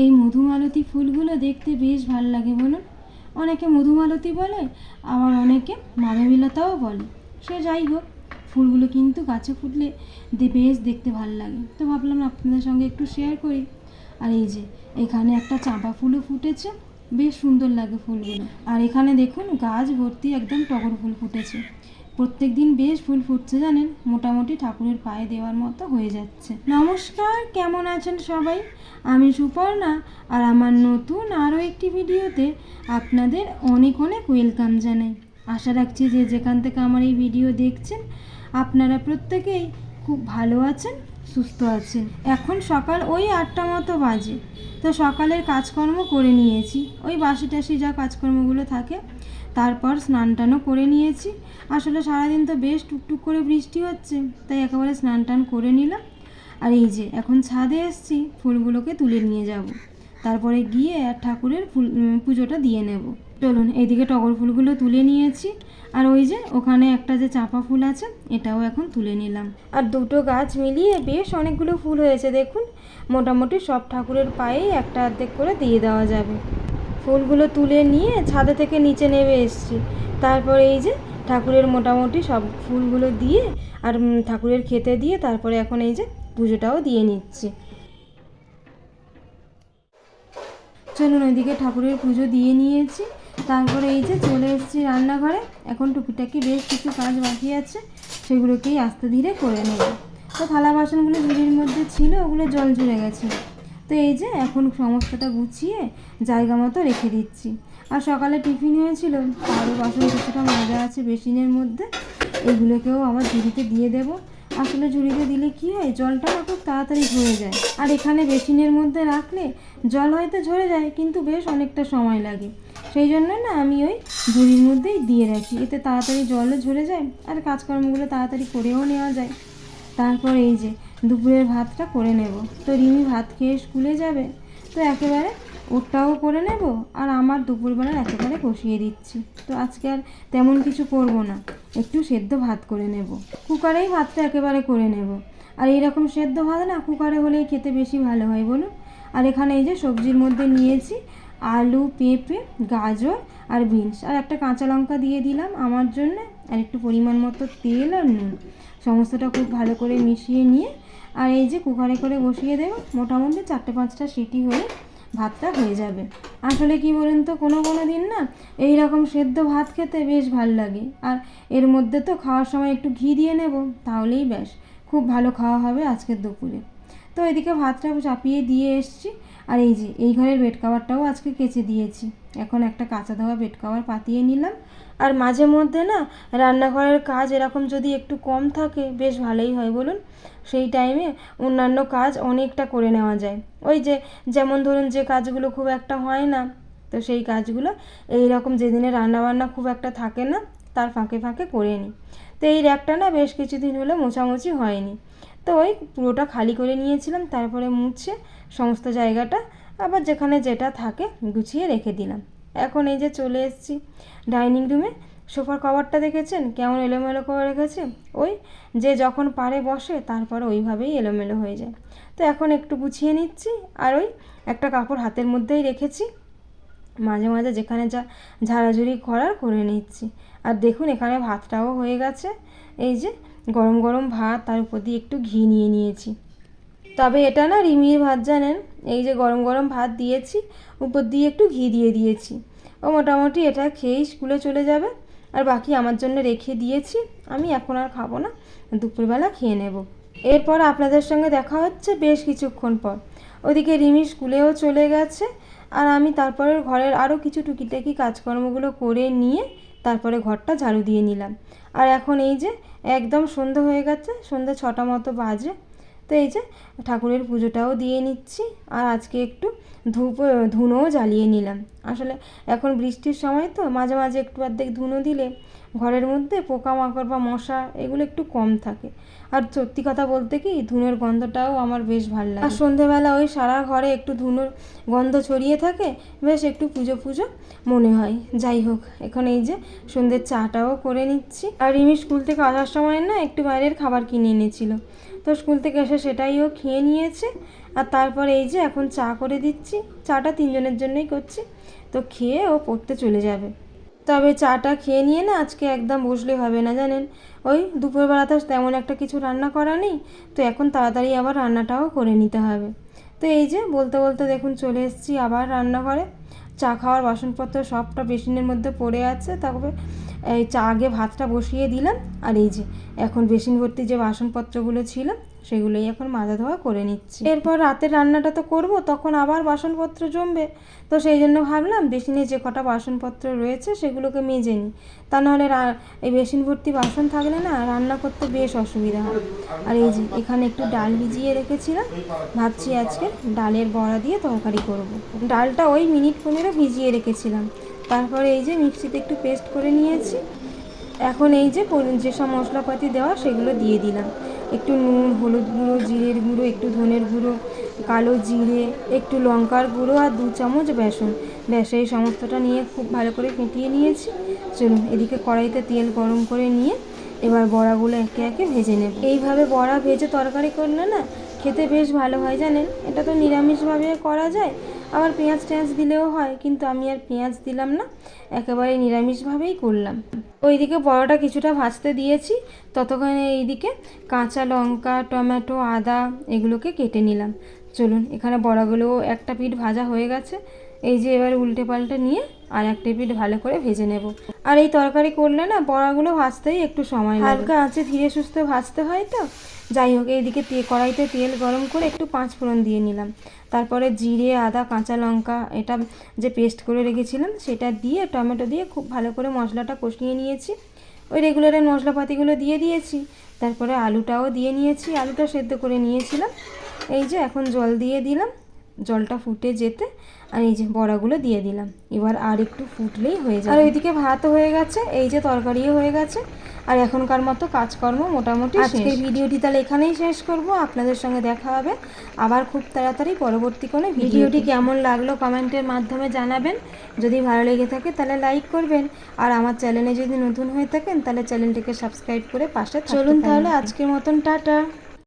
এই মধুমালতী ফুলগুলো দেখতে বেশ ভালো লাগে বলুন। অনেকে মধুমালতি বলে, আবার অনেকে মাধবীলতাও বলে। সে যাই হোক, ফুলগুলো কিন্তু গাছে ফুটলে বেশ দেখতে ভালো লাগে। তো ভাবলাম আপনাদের সঙ্গে একটু শেয়ার করি। আর এই যে, এখানে একটা চাঁপা ফুলও ফুটেছে, বেশ সুন্দর লাগে ফুলগুলো। আর এখানে দেখুন, গাছ ভর্তি একদম টগর ফুল ফুটেছে। প্রত্যেক দিন বেশ ফুল ফুটছে জানেন? মোটামুটি ঠাকুরের পায়ে দেওয়ার মতো হয়ে যাচ্ছে। নমস্কার, কেমন আছেন সবাই? আমি সুপর্ণা আর আমার নতুন আরও একটি ভিডিওতে আপনাদের অনেক অনেক ওয়েলকাম জানাই। আশা রাখছি যে যেখান থেকে আমার এই ভিডিও দেখছেন, আপনারা প্রত্যেকেই খুব ভালো আছেন, সুস্থ আছেন। এখন সকাল ওই আটটা মতো বাজে। তো সকালের কাজকর্ম করে নিয়েছি। ওই বাসি টাসি যা কাজকর্মগুলো থাকে তারপর স্নান টানও করে নিয়েছি। আসলে সারাদিন তো বেশ টুকটুক করে বৃষ্টি হচ্ছে, তাই একেবারে স্নান টান করে নিলাম। আর এই যে, এখন ছাদে এসছি, ফুলগুলোকে তুলে নিয়ে যাব। তারপরে গিয়ে আর ঠাকুরের ফুল পুজোটা দিয়ে নেব। চলুন, এইদিকে টগর ফুলগুলো তুলে নিয়েছি। আর ওই যে, ওখানে একটা যে চাঁপা ফুল আছে, এটাও এখন তুলে নিলাম। আর দুটো গাছ মিলিয়ে বেশ অনেকগুলো ফুল হয়েছে, দেখুন। মোটামুটি সব ঠাকুরের পায়েই একটা অর্ধেক করে দিয়ে দেওয়া যাবে। ফুলগুলো তুলে নিয়ে ছাদে থেকে নিচে নেমে এসেছি। তারপরে এই যে ঠাকুরের মোটামুটি সব ফুলগুলো দিয়ে আর ঠাকুরের খেতে দিয়ে তারপরে এখন এই যে পুজোটাও দিয়ে নিচ্ছি। চলুন ওইদিকে ঠাকুরের পুজো দিয়ে নিয়েছি। তারপরে এই যে চলে এসেছি রান্নাঘরে। এখন টুকিটাকি বেশ কিছু কাজ বাকি আছে, সেগুলোকেই আস্তে ধীরে করে নেব। তো থালা বাসনগুলো ঝুড়ির মধ্যে ছিল, ওগুলো জল জুড়ে গেছে। তো এই যে, এখন সমস্তটা গুছিয়ে জায়গা মতো রেখে দিচ্ছি। আর সকালে টিফিন হয়েছিল আরও বাসন কিছুটা মজা আছে বেসিনের মধ্যে, এগুলোকেও আবার ঝুড়িতে দিয়ে দেব। আসলে ঝুড়িতে দিলে কি হয়, জলটা না খুব তাড়াতাড়ি ঝরে যায়। আর এখানে বেসিনের মধ্যে রাখলে জল হয়তো ঝরে যায়, কিন্তু বেশ অনেকটা সময় লাগে। সেই জন্য না, আমি ওই ঝুড়ির মধ্যেই দিয়ে রাখি। এতে তাড়াতাড়ি জলও ঝরে যায়, আর কাজকর্মগুলো তাড়াতাড়ি করেও নেওয়া যায়। তারপর এই যে দুপুরের ভাতটা করে নেব। তো রিমি ভাত খেয়ে স্কুলে যাবে? তো একেবারে ওরটাও করে নেব আর আমার দুপুরবেলার একেবারে কষিয়ে দিচ্ছি। তো আজকে আর তেমন কিছু করব না। একটু সেদ্ধ ভাত করে নেব। কুকারেই ভাতটা একেবারে করে নেব। আর এইরকম সেদ্ধ ভাত না কুকারে হলেই খেতে বেশি ভালো হয় বলুন। আর এখানে এই যে সবজির মধ্যে নিয়েছি আলু, পেঁপে, গাজর আর বিনস। আর একটা কাঁচা লঙ্কা দিয়ে দিলাম আমার জন্য। আর একটু পরিমাণ মতো তেল আর নুন। সমস্তটা খুব ভালো করে মিশিয়ে নিয়ে আর এই যে কুকারে করে বসিয়ে দেবো, মোটামুটি চারটে পাঁচটা সিটি হয়ে ভাতটা হয়ে যাবে। আসলে কি বলেন তো, কোনো কোনো দিন না এই রকম সেদ্ধ ভাত খেতে বেশ ভালো লাগে। আর এর মধ্যে তো খাওয়ার সময় একটু ঘি দিয়ে নেব, তাহলেই ব্যাস, খুব ভালো খাওয়া হবে আজকের দুপুরে। তো এদিকে ভাতটা চাপিয়ে দিয়ে এসছি আর এই যে, এই ঘরের বেড কাভারটাও আজকে কেচে দিয়েছি। এখন একটা কাঁচা ধোয়া বেড কাভার পাতিয়ে নিলাম। আর মাঝে মধ্যে না, রান্নাঘরের কাজ এরকম যদি একটু কম থাকে, বেশ ভালোই হয় বলুন। সেই টাইমে অন্যান্য কাজ অনেকটা করে নেওয়া যায়। ওই যে, যেমন ধরুন যে কাজগুলো খুব একটা হয় না, তো সেই কাজগুলো এই রকম যেদিনে রান্নাবান্না খুব একটা থাকে না, তার ফাঁকে ফাঁকে করে নিই। তো এই র্যাকটা না বেশ কিছুদিন হলো মোছামুছি হয়নি। তো ওই পুরোটা খালি করে নিয়েছিলাম, তারপরে মুছে সমস্ত জায়গাটা, আবার যেখানে যেটা থাকে গুছিয়ে রেখে দিলাম। এখন এই যে চলে এসেছি ডাইনিং রুমে। সোফার কভারটা দেখেছেন? কেমন এলোমেলো করে রেখেছে? ওই যে যখন পারে বসে, তারপরে ওইভাবেই এলোমেলো হয়ে যায়। তো এখন একটু গুছিয়ে নিচ্ছি, আর ওই একটা কাপড় হাতের মধ্যেই রেখেছি। মাঝে মাঝে যেখানে যা ঝাড়াঝুড়ি করার করে নিচ্ছি। আর দেখুন, এখানে ভাতটাও হয়ে গেছে। এই যে গরম গরম ভাত, তার উপর দিয়ে একটু ঘি নিয়ে নিয়েছি। তবে এটা না রিমির ভাত জানেন? এই যে গরম গরম ভাত দিয়েছি, উপর দিয়ে একটু ঘি দিয়ে দিয়েছি। ও মোটামুটি এটা খেয়েই স্কুলে চলে যাবে। আর বাকি আমার জন্য রেখে দিয়েছি। আমি এখন আর খাব না, দুপুরবেলা খেয়ে নেব। এরপর আপনাদের সঙ্গে দেখা হচ্ছে বেশ কিছুক্ষণ পর। ওদিকে রিমি স্কুলেও চলে গেছে। আর আমি তারপরে ঘরের আরও কিছু টুকিটাকি কাজকর্মগুলো করে নিয়ে তারপরে ঘরটা ঝাড়ু দিয়ে নিলাম। আর এখন এই যে একদম সন্ধে হয়ে গেছে, সন্ধে ছটা মতো বাজে। তো এই যে ঠাকুরের পুজোটাও দিয়ে নিচ্ছি। আর আজকে একটু ধূপ ধুনোও জ্বালিয়ে নিলাম। আসলে এখন বৃষ্টির সময় তো মাঝে মাঝে একটু অর্ধেক ধুনো দিলে ঘরের মধ্যে পোকামাকড় বা মশা, এগুলো একটু কম থাকে। আর সত্যি কথা বলতে কি, ধুনোর গন্ধটাও আমার বেশ ভালো লাগে। আর সন্ধেবেলা ওই সারা ঘরে একটু ধুনোর গন্ধ ছড়িয়ে থাকে, বেশ একটু পুজো পুজো মনে হয়। যাই হোক, এখন এই যে সন্ধ্যের চাটাও করে নিচ্ছি। আর রিমি স্কুল থেকে আসার সময় না একটু বাইরের খাবার কিনে এনেছিল। তো স্কুল থেকে এসে সেটাই ও খেয়ে নিয়েছে। আর তারপরে এই যে এখন চা করে দিচ্ছি। চাটা তিনজনের জন্যই করছি। তো খেয়ে ও পড়তে চলে যাবে। তবে চাটা খেয়ে নিয়ে না আজকে একদম বসলে হবে না জানেন। ওই দুপুরবেলা তো তেমন একটা কিছু রান্না করা নেই, তো এখন তাড়াতাড়ি আবার রান্নাটাও করে নিতে হবে। তো এই যে বলতে বলতে দেখুন চলে এসেছি আবার রান্নাঘরে। চা খাওয়ার বাসনপত্র সবটা বেসিনের মধ্যে পড়ে আছে, তারপরে এই চা আগে ভাতটা বসিয়ে দিলাম, আর এই যে এখন বেসিন ভর্তি যে বাসনপত্রগুলো ছিল সেগুলোই এখন মাজা ধোয়া করে নিচ্ছি। এরপর রাতের রান্নাটা তো করব, তখন আবার বাসনপত্র জমবে। তো সেই জন্য ভাবলাম, বেসিনে যে কটা বাসনপত্র রয়েছে সেগুলোকে মেজে নিই। তা নাহলে এই বেসিন ভর্তি বাসন থাকলে না রান্না করতে বেশ অসুবিধা হয়। আর এই যে এখানে একটু ডাল ভিজিয়ে রেখেছিলাম, ভাবছি আজকে ডালের বড়া দিয়ে তরকারি করব। ডালটা ওই মিনিট পনেরো ভিজিয়ে রেখেছিলাম। তারপরে এই যে মিক্সিতে একটু পেস্ট করে নিয়েছি। এখন এই যে যেসব মশলাপাতি দেওয়া সেগুলো দিয়ে দিলাম। একটু নুন, হলুদ গুঁড়ো, জিরের গুঁড়ো, একটু ধনের গুঁড়ো, কালো জিরে, একটু লঙ্কার গুঁড়ো আর দু চামচ বেসন। ব্যাস, এই সমস্তটা নিয়ে খুব ভালো করে ফেটিয়ে নিয়েছি। চলুন, এদিকে কড়াইতে তেল গরম করে নিয়ে এবার বড়াগুলো একে একে ভেজে নেব। এইভাবে বড়া ভেজে তরকারি করলে না খেতে বেশ ভালো হয় জানেন? এটা তো নিরামিষভাবে করা যায়। আবার পেঁয়াজ টেঁয়াজ দিলেও হয়, কিন্তু আমি আর পেঁয়াজ দিলাম না, একেবারে নিরামিষভাবেই করলাম। ওইদিকে বড়টা কিছুটা ভাজতে দিয়েছি, ততক্ষণে এইদিকে কাঁচা লঙ্কা, টমেটো, আদা এগুলোকে কেটে নিলাম। চলুন, এখানে বড়াগুলো একটা পিঠ ভাজা হয়ে গেছে। এই যে এবার উল্টে পাল্টে নিয়ে আর একটা পিঠ ভালো করে ভেজে নেব। আর এই তরকারি করলে না বড়াগুলো ভাজতেই একটু সময় হালকা আঁচে ধীরে সুস্থে ভাজতে হয় তো। যাই হোক, এইদিকে কড়াইতে তেল গরম করে একটু পাঁচ ফোড়ন দিয়ে নিলাম। তারপরে জিরে, আদা, কাঁচা লঙ্কা, এটা যে পেস্ট করে রেখেছিলাম সেটা দিয়ে টমেটো দিয়ে খুব ভালো করে মশলাটা কষিয়ে নিয়েছি। ওই রেগুলারের মশলাপাতিগুলো দিয়ে দিয়েছি। তারপরে আলুটাও দিয়ে নিয়েছি। আলুটা সেদ্ধ করে নিয়েছিলাম। এই যে এখন জল দিয়ে দিলাম জলটা ফুটে যেতে আর এই যে বড়াগুলো দিয়ে দিলাম। এবার আর একটু ফুটলেই হয়ে যাবে। আর ওইদিকে ভাতও হয়ে গেছে এই যে তরকারিও হয়ে গেছে আর এখনকার মতো কাজকর্ম মোটামুটি আজকের ভিডিওটি তাহলে এখানেই শেষ করব আপনাদের সঙ্গে দেখা হবে আবার খুব তাড়াতাড়ি পরবর্তী কোনো ভিডিওটি কেমন লাগল কমেন্টের মাধ্যমে জানাবেন। যদি ভালো লেগে থাকে তাহলে লাইক করবেন আর আমার চ্যানেলে যদি নতুন হয়ে থাকেন তাহলে চ্যানেলটিকে সাবস্ক্রাইব করে পাশে চলুন তাহলে আজকের মতন টাটা।